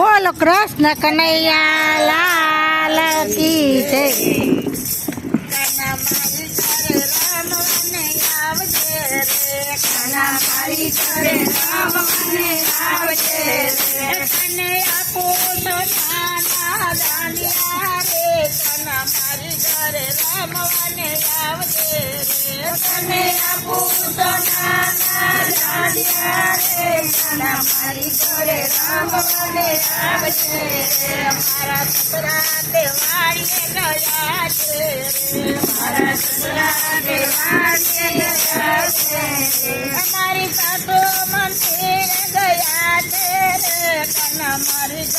બોલો કૃષ્ણ કનૈયા, લાલ કી જય. કાના મારી ઘરે રામવાને આવજે રે કાના મારી ઘરે રામવાને આવજે રે તને આપો તો નાના દાનિયા રે કાના મારી ઘરે રામવાને આવજે રે તને આપો તો નાના દાનિયા રે કાના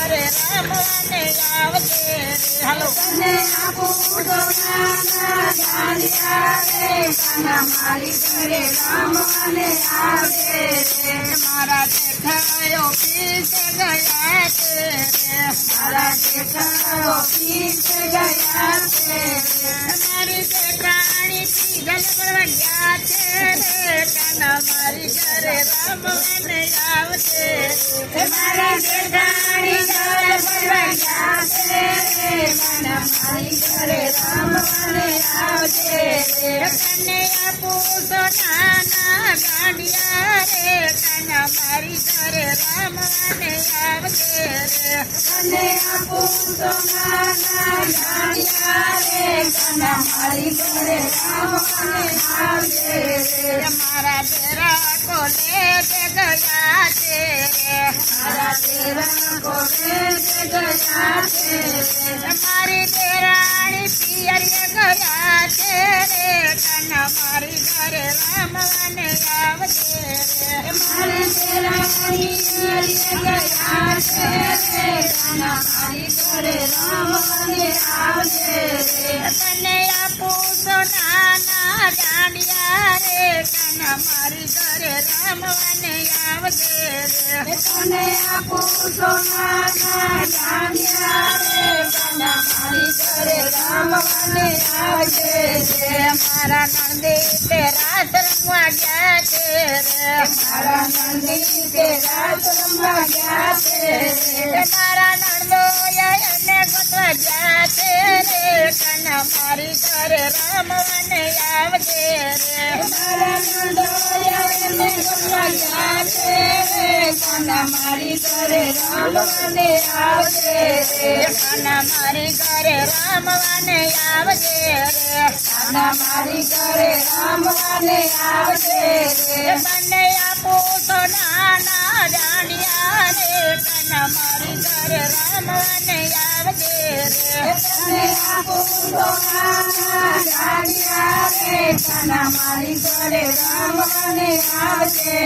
ઘરે રમવાને આવજે રે. હાલો. તને આપું રે કના મારી ઘરે રમવાને આવજે રે. મારા દેખાયો પીસ ગયા છે રે. મારા દેખાયો પીસ ગયા છે રે. મારી દેખાણી પીગલ પર ગયા છે રે કાના મારી ઘરે રમવાને આવજે રે. મારી કાના મારી ઘરે રમવાને આવજે રે તને આપું તો નાના ગાંડિયા રે કાના મારી ઘરે રમવાને આવજે રે તને આપું ગાંડિયા રે કાના મારી ઘરે રમવાને આવજે રે મારા તેરા કોલે તે છે રે મારા તેરા કોલે તે છે મારી ઘરે રમવાને આવજે રે. તને આપું તો મારી ઘરે રમવાને આવજે રે મારા નંદી તે રાસ રમવા ગયા છે રે મારા નંદી તે રાસ રમવા ગયા છે રે મારા નંદો એને ગોતવા ગયા છે રે કાના મારી ઘરે રમવાને આવજે મારી ઘરે રામવાને આવજે રે. કાના મારી ઘરે રામવાને આવજે રે. કાના મારી ઘરે રામવાને આવજે રે. બંને આપું તો નાના જાણ્યા રે. કાના મારી ઘરે રામવાને આવજે રે. તને આપું તો નાના જાણ્યા કાના મારી ઘરે રમવાને આવજે.